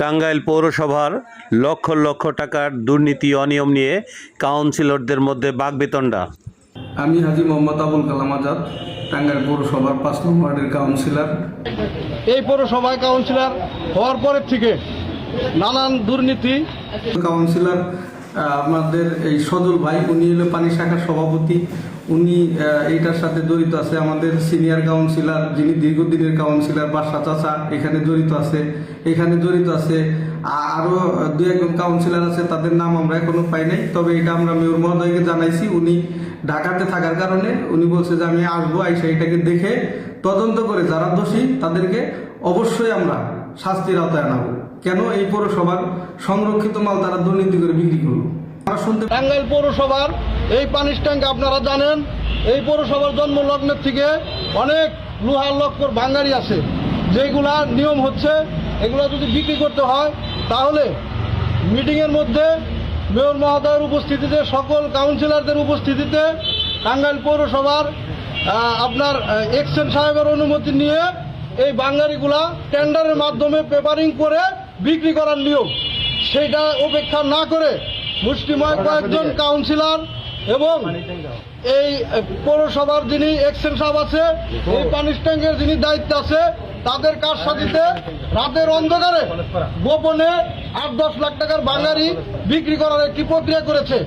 টাঙ্গাইল পৌরসভার লক্ষ লক্ষ টাকার দুর্নীতি অনিয়ম নিয়ে কাউন্সিলরদের মধ্যে বাগবিতণ্ডা। আমি হাজি মোহাম্মদ আবুল কালাম আজাদ টাঙ্গাইল পৌরসভার পাঁচ নম্বর ওয়ার্ডের কাউন্সিলর। এই পৌরসভায় কাউন্সিলর হওয়ার পরের থেকে নানান দুর্নীতি। কাউন্সিলর আমাদের এই সজল ভাই উনি হলো পানি শাখার সভাপতি। উনি এইটার সাথে জড়িত আছে আমাদের সিনিয়র কাউন্সিলর যিনি দীর্ঘদিনের কাউন্সিলর বাসা চাচা, এখানে জড়িত আছে। এখানে জড়িত আছে আরও দু একজন কাউন্সিলর আছে, তাদের নাম আমরা এখনও পাই নাই, তবে এটা আমরা মেয়র মহোদয়কে জানাইছি। উনি ঢাকাতে থাকার কারণে উনি বলছে যে, আমি আসব, আইসা এটাকে দেখে তদন্ত করে যারা দোষী, তাদেরকে অবশ্যই আমরা শাস্তির আওতায় আনাবো। কেন এই পৌরসভার সংরক্ষিত মাল তারা দুর্নীতি করে বিক্রি শুনতে টাঙ্গাইল পৌরসভার এই পানির ট্যাঙ্ক আপনারা জানেন, এই পৌরসভার জন্ম লগ্নের থেকে অনেক লোহার লক্কর ভাঙ্গারি আছে। যেগুলা নিয়ম হচ্ছে, এগুলো যদি বিক্রি করতে হয়, তাহলে মিটিংয়ের মধ্যে মেয়র মহোদয়ের উপস্থিতিতে, সকল কাউন্সিলরদের উপস্থিতিতে টাঙ্গাইল পৌরসভার আপনার এক্সেন সাহেবের অনুমতি নিয়ে এই বাঙ্গারিগুলা টেন্ডারের মাধ্যমে পেপারিং করে বিক্রি করার নিয়ম। সেটা উপেক্ষা না করে মুষ্টিময় কয়েকজন কাউন্সিলর এবং এই পৌরসভার যিনি এক্সেন সাহেব আছে, এই পানিশ ট্যাঙ্কের যিনি দায়িত্ব আছে, তাদের কার সাথিতে রাতের অন্ধকারে গোপনে আট দশ লাখ টাকার বাঙালি বিক্রি করার একটি প্রক্রিয়া করেছে।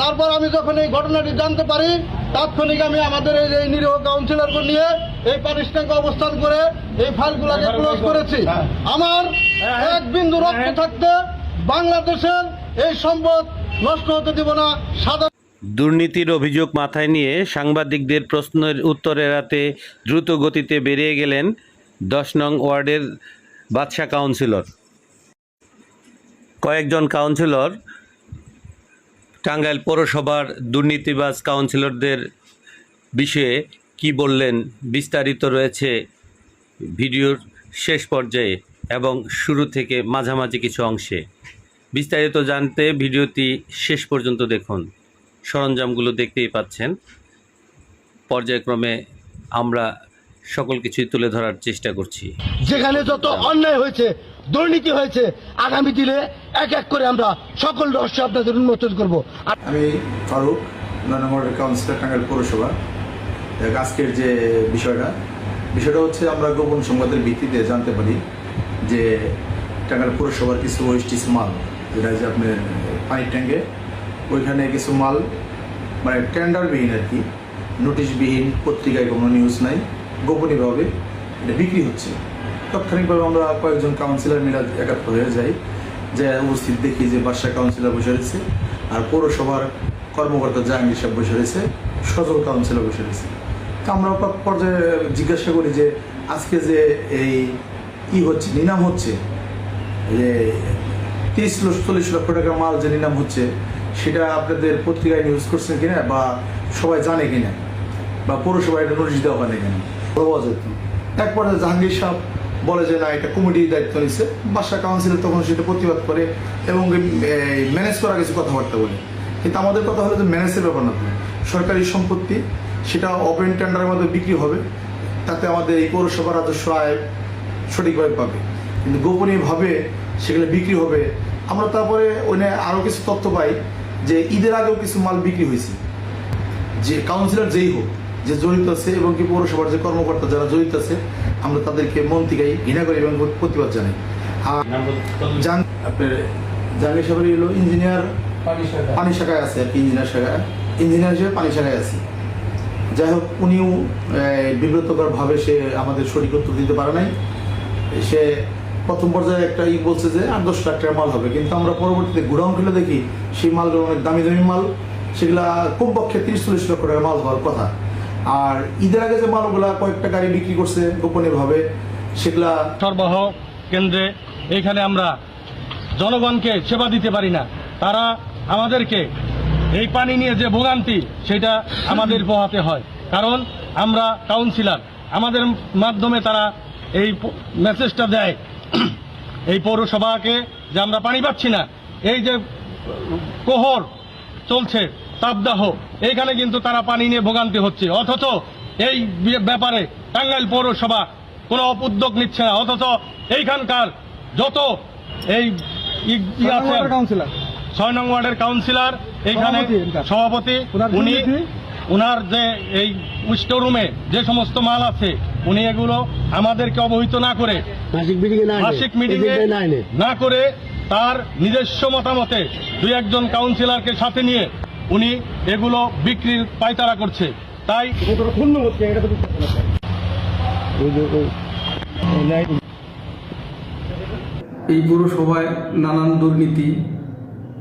তারপর আমি যখন এই ঘটনাটি জানতে পারি, তাৎক্ষণিক আমি আমাদের এই যে নিরীহ কাউন্সিলরকে নিয়ে এই পানিশ ট্যাঙ্কে অবস্থান করে এই ফাইলগুলোকে ক্লোজ করেছি। আমার এক বিন্দু রক্ত থাকতে বাংলাদেশের এই সম্পদ নষ্ট হতে দিব না, সাদা দুর্নীতির অভিযোগ মাথায় নিয়ে সাংবাদিকদের প্রশ্নের উত্তর এড়াতে দ্রুত গতিতে বেরিয়ে গেলেন দশ নং ওয়ার্ডের বাদশা কাউন্সিলর। কয়েকজন কাউন্সিলর টাঙ্গাইল পৌরসভার দুর্নীতিবাজ কাউন্সিলরদের বিষয়ে কি বললেন বিস্তারিত রয়েছে ভিডিওর শেষ পর্যায়ে এবং শুরু থেকে মাঝামাঝি কিছু অংশে। বিস্তারিত জানতে ভিডিওটি শেষ পর্যন্ত দেখুন। সরঞ্জামগুলো দেখতেই পাচ্ছেন। পর্যায়ক্রমে আমরা সকল কিছুই তুলে ধরার চেষ্টা করছি। যেখানে যত অন্যায় হয়েছে দুর্নীতি হয়েছে আগামী দিনে এক এক করে আমরা সকল রহস্য আপনাদের উন্মোচন করব। আমি ফারুক নম্বর কাউন্সিলর টাঙ্গাইল পৌরসভা। আজকের যে বিষয়টা বিষয়টা হচ্ছে আমরা গোপন সংবাদের ভিত্তিতে জানতে পারি যে টাঙ্গাইল পৌরসভার কিছু ওয়েস্টিস মাল যেটা যে আপনার পানির ট্যাঙ্কে ওইখানে কিছু মাল মানে টেন্ডারবিহীন আর কি, নোটিশবিহীন পত্রিকায় কোনো নিউজ নাই গোপনীয়ভাবে এটা বিক্রি হচ্ছে। তাৎক্ষণিকভাবে আমরা কয়েকজন কাউন্সিলর মিলে একাত্র হয়ে যাই, যে উপস্থিত দেখি যে বাসা কাউন্সিলর বসে রয়েছে, আর পৌরসভার কর্মকর্তা জাহাঙ্গীর সাহেব বসে রয়েছে, সজল কাউন্সিলর বসে রয়েছে। তা আমরা পর্যায়ে জিজ্ঞাসা করি যে, আজকে যে এই ই হচ্ছে, নিলাম হচ্ছে, যে তিরিশ চল্লিশ লক্ষ টাকা মাল যে নিলাম হচ্ছে, সেটা আপনাদের পত্রিকায় নিউজ করছেন কিনা বা সবাই জানে কিনা? বা পৌরসভায় এটা নোটিশ দেওয়া হয় কিনা? পাওয়া যেত এক পর্যায়ে জাহাঙ্গীর সাহেব বলে যে, না, এটা কমিটির দায়িত্ব নিচ্ছে বাসা কাউন্সিলর তখন সেটা প্রতিবাদ করে এবং ম্যানেজ করা কিছু কথাবার্তা বলে। কিন্তু আমাদের কথা হলো যে ম্যানেজের ব্যাপার না। সরকারি সম্পত্তি, সেটা ওপেন টেন্ডারের মধ্যে বিক্রি হবে। তাতে আমাদের এই পৌরসভা রাজস্ব আয় সঠিকভাবে পাবে। কিন্তু গোপনীয়ভাবে সেগুলো বিক্রি হবে। আমরা তারপরে ওখানে আরও কিছু তথ্য পাই যে ঈদের আগেও কিছু মাল বিক্রি হয়েছে। যে কাউন্সিলর যেই হোক যে জড়িত আছে এবং কি পৌরসভার যে কর্মকর্তা যারা জড়িত আছে আমরা তাদেরকে মন থেকেই ঘৃণা করি এবং প্রতিবাদ জানাই। আর জান আপনার জাহাঙ্গীর সাহেবের হলো ইঞ্জিনিয়ার পানি শাখায় আছে আর কি ইঞ্জিনিয়ার শাখায় ইঞ্জিনিয়ার হিসেবে পানি শাখায় আছে। যাই হোক উনিও বিব্রতকর ভাবে সে আমাদের সঠিক উত্তর দিতে পারে নাই। সে প্রথম পর্যায়ে একটা ই বলছে যে আট দশ লাখ টাকার মাল হবে। কিন্তু আমরা পরবর্তীতে গোডাউন খুলে দেখি, সেই মালগুলো অনেক দামি দামি মাল। সেগুলা কমপক্ষে তিরিশ চল্লিশ লক্ষ টাকার মাল হওয়ার কথা। আর ঈদের আগে যে মালগুলা কয়েকটা গাড়ি বিক্রি করছে গোপনীয়ভাবে, সেগুলা সরবরাহ কেন্দ্রে এইখানে আমরা জনগণকে সেবা দিতে পারি না। তারা আমাদেরকে এই পানি নিয়ে যে ভোগান্তি, সেটা আমাদের পোহাতে হয়। কারণ আমরা কাউন্সিলার। আমাদের মাধ্যমে তারা এই মেসেজটা দেয়। এই পৌরসভাকে যে আমরা পানি পাচ্ছি না এই যে কোহর চলছে তাপদাহ এইখানে কিন্তু তারা পানি নিয়ে ভোগান্তি হচ্ছে। অথচ এই ব্যাপারে টাঙ্গাইল পৌরসভা কোনো উদ্যোগ নিচ্ছে না। অথচ এইখানকার যত এই ছয় নং ওয়ার্ডের কাউন্সিলর। এইখানে সভাপতি এখানকার। ওনার যে এই স্টোরুমে যে সমস্ত মাল আছে উনি এগুলো আমাদেরকে অবহিত না করে মাসিক মিটিং না করে তার নিজস্ব মতামতে দুই একজন কাউন্সিলরকে সাথে নিয়ে উনি এগুলো বিক্রির পায়তারা করছে। তাই এই পৌরসভায় নানান দুর্নীতি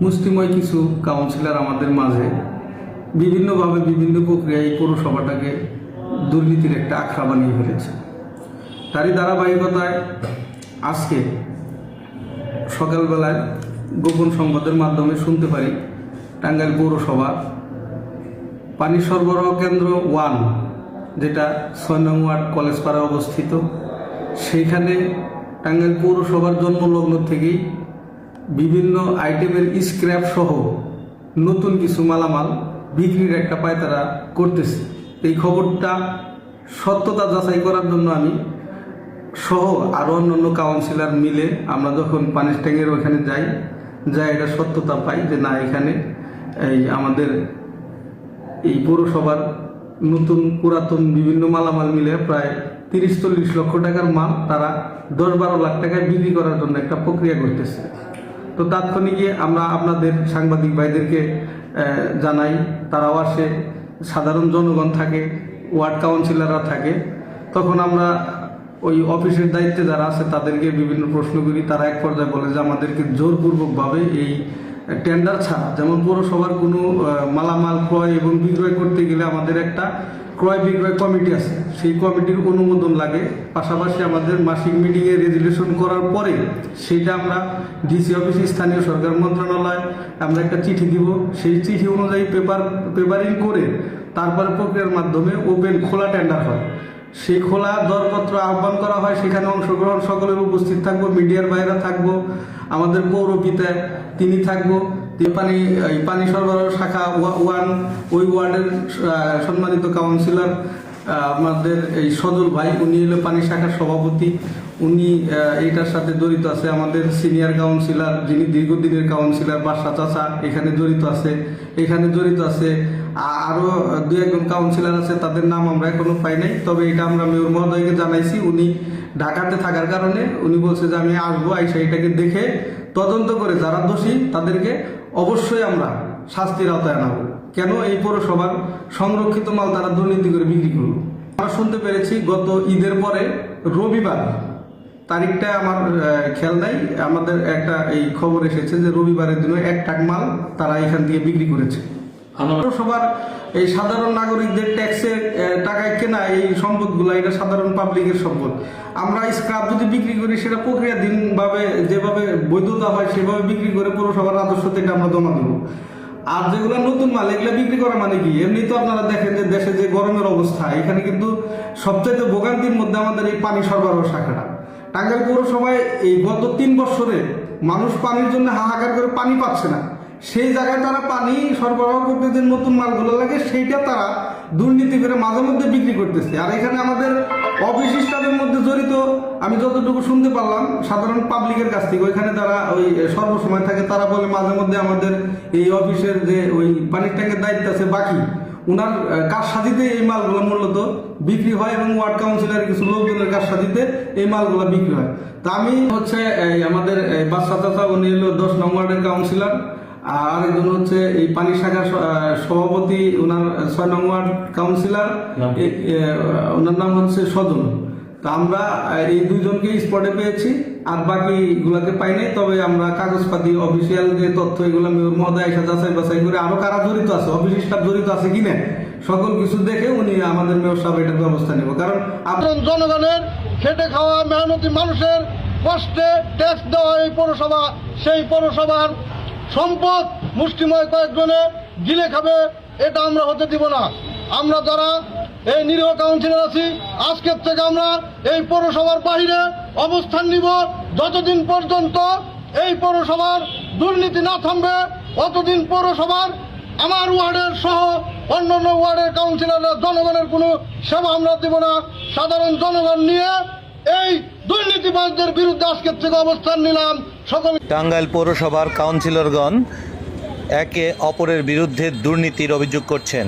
মুষ্টিময় কিছু কাউন্সিলর আমাদের মাঝে বিভিন্নভাবে বিভিন্ন প্রক্রিয়ায় এই পৌরসভাটাকে দুর্নীতির একটা আখড়া বানিয়ে ফেলেছে। তারই ধারাবাহিকতায় আজকে সকালবেলায় গোপন সংবাদের মাধ্যমে শুনতে পারি টাঙ্গাইল পৌরসভা পানি সরবরাহ কেন্দ্র ওয়ান, যেটা ছয় নং ওয়ার্ড কলেজপাড়া অবস্থিত, সেইখানে টাঙ্গাইল পৌরসভার জন্মলগ্ন থেকেই বিভিন্ন আইটেমের স্ক্র্যাপ সহ নতুন কিছু মালামাল বিক্রির একটা পায়তারা করতেছে। এই খবরটা সত্যতা যাচাই করার জন্য আমি সহ আরও অন্যান্য কাউন্সিলর মিলে আমরা যখন পানির ট্যাঙ্কের ওখানে যাই যাই এটা সত্যতা পাই যে না, এখানে এই আমাদের এই পৌরসভার নতুন পুরাতন বিভিন্ন মালামাল মিলে প্রায় তিরিশ চল্লিশ লক্ষ টাকার মাল তারা দশ বারো লাখ টাকায় বিক্রি করার জন্য একটা প্রক্রিয়া করতেছে। তো তাৎক্ষণিকে আমরা আপনাদের সাংবাদিক ভাইদেরকে জানাই। তারাও আসে। সাধারণ জনগণ থাকে, ওয়ার্ড কাউন্সিলররা থাকে। তখন আমরা ওই অফিসের দায়িত্বে যারা আছে, তাদেরকে বিভিন্ন প্রশ্ন করি। তারা এক পর্যায়ে বলে যে, আমাদেরকে জোরপূর্বকভাবে এই টেন্ডার ছাড়া, যেমন পৌরসভার কোনো মালামাল ক্রয় এবং বিক্রয় করতে গেলে আমাদের একটা ক্রয় বিক্রয় কমিটি আছে। সেই কমিটির অনুমোদন লাগে। পাশাপাশি আমাদের মাসিক মিটিংয়ে রেজুলেশন করার পরে সেটা আমরা ডিসি অফিসে স্থানীয় সরকার মন্ত্রণালয়, আমরা একটা চিঠি দিব। সেই চিঠি অনুযায়ী পেপার পেপারিং করে তারপরে প্রক্রিয়ার মাধ্যমে ওপেন খোলা টেন্ডার হয়। সেই খোলা দরপত্র আহ্বান করা হয়। সেখানে অংশগ্রহণ সকলের উপস্থিত থাকব, মিডিয়ার বাইরে থাকব, আমাদের পৌরপিতা তিনি থাকব তিনি পানি পানি সরবরাহ শাখা ওয়া- ওয়ান, ওই ওয়ার্ডের সম্মানিত কাউন্সিলর আমাদের এই সজল ভাই, উনি হলো পানি শাখার সভাপতি। উনি এইটার সাথে জড়িত আছে আমাদের সিনিয়র কাউন্সিলর, যিনি দীর্ঘদিনের কাউন্সিলর, বাসা চাচা, এখানে জড়িত আছে। এখানে জড়িত আছে, আ- আরও দু একজন কাউন্সিলর আছে, তাদের নাম আমরা এখনও পাই নাই, তবে এটা আমরা মেয়র মহোদয়কে জানাইছি। উনি ঢাকাতে থাকার কারণে উনি বলছে যে আমি আসব, আইসা এটাকে দেখে তদন্ত করে যারা দোষী, তাদেরকে অবশ্যই আমরা শাস্তির আওতায় আনাবো। কেন এই পৌরসভার সংরক্ষিত মাল তারা দুর্নীতি করে বিক্রি করল? আমরা শুনতে পেরেছি, গত ঈদের পরে রবিবার তারিখটা আমার খেয়াল নাই, আমাদের একটা এই খবর এসেছে যে রবিবারের দিনে এক টাক মাল তারা এখান থেকে বিক্রি করেছে। পৌরসভার এই সাধারণ নাগরিকদের ট্যাক্সের টাকায় কেনা এই সম্পদগুলো, এটা সাধারণ পাবলিকের সম্পদ। আমরা স্ক্রাপ যদি বিক্রি করি, সেটা প্রক্রিয়াধীনভাবে যেভাবে বৈধতা হয়, সেভাবে বিক্রি করে পৌরসভার রাজস্ব থেকে আমরা জমা দেবো। আর যেগুলো নতুন মাল, এগুলো বিক্রি করা মানে কি? এমনি তো আপনারা দেখেন যে দেশে যে গরমের অবস্থা, এখানে কিন্তু সবচেয়ে ভোগান্তির মধ্যে আমাদের এই পানি সরবরাহ শাখাটা। টাঙ্গাইল পৌরসভায় এই গত তিন বছরে মানুষ পানির জন্য হাহাকার করে পানি পাচ্ছে না। সেই জায়গায় তারা পানি সরবরাহ করতে যে নতুন মালগুলো লাগে, সেইটা তারা দুর্নীতি করে মাঝে মধ্যে বিক্রি করতেছে। আর এখানে আমাদের অফিস স্টাফের মধ্যে জড়িত, আমি যতটুকু শুনতে পারলাম, সাধারণ পাবলিকের কাছ থেকে, ওইখানে তারা ওই সর্বসময় থাকে, তারা বলে মাঝে মধ্যে আমাদের এই অফিসের যে ওই পানির ট্যাঙ্কের দায়িত্ব আছে বাকি ওনার কাজ সাজিতে এই মালগুলো মূলত বিক্রি হয় এবং ওয়ার্ড কাউন্সিলের কিছু লোকজনের কাজ সাজিতে এই মালগুলো বিক্রি হয়। তা আমি হচ্ছে আমাদের বাচ্চা চাচা, উনি হলো দশ নং ওয়ার্ডের কাউন্সিলর। আর একজন হচ্ছে এই পানি শাখার সভাপতি ওনার ছয় নং ওয়ার্ড কাউন্সিলর ওনার নাম হচ্ছে সদন। তো আমরা এই দুইজনকে স্পটে পেয়েছি আর বাকি গুলাকে পাই নাই তবে আমরা কাগজপাতি অফিসিয়াল যে তথ্য এগুলো মেয়র মহোদয় এসে যাচাই বাছাই করে আরও কারা জড়িত আছে অফিস স্টাফ জড়িত আছে কিনা সকল কিছু দেখে উনি আমাদের মেয়র সাহেব এটার ব্যবস্থা নেব। কারণ আপ- সাধারণ জনগণের খেটে খাওয়া মেহনতি মানুষের কষ্টে ট্যাক্স দেওয়া এই পৌরসভা সেই পৌরসভার সম্পদ মুষ্টিময় কয়েকজনে গিলে খাবে, এটা আমরা হতে দিব না। আমরা যারা এই নিরীহ কাউন্সিলর আছি, আজকের থেকে আমরা এই পৌরসভার বাইরে অবস্থান নিব। যতদিন পর্যন্ত এই পৌরসভার দুর্নীতি না থামবে, অতদিন পৌরসভার আমার ওয়ার্ডের সহ অন্যান্য ওয়ার্ডের কাউন্সিলররা জনগণের কোনো সেবা আমরা দেব না। সাধারণ জনগণ নিয়ে এই দুর্নীতিবাজদের বিরুদ্ধে আজকের থেকে অবস্থান নিলাম। সকল টাঙ্গাইল পৌরসভার কাউন্সিলরগণ একে অপরের বিরুদ্ধে দুর্নীতির অভিযোগ করছেন।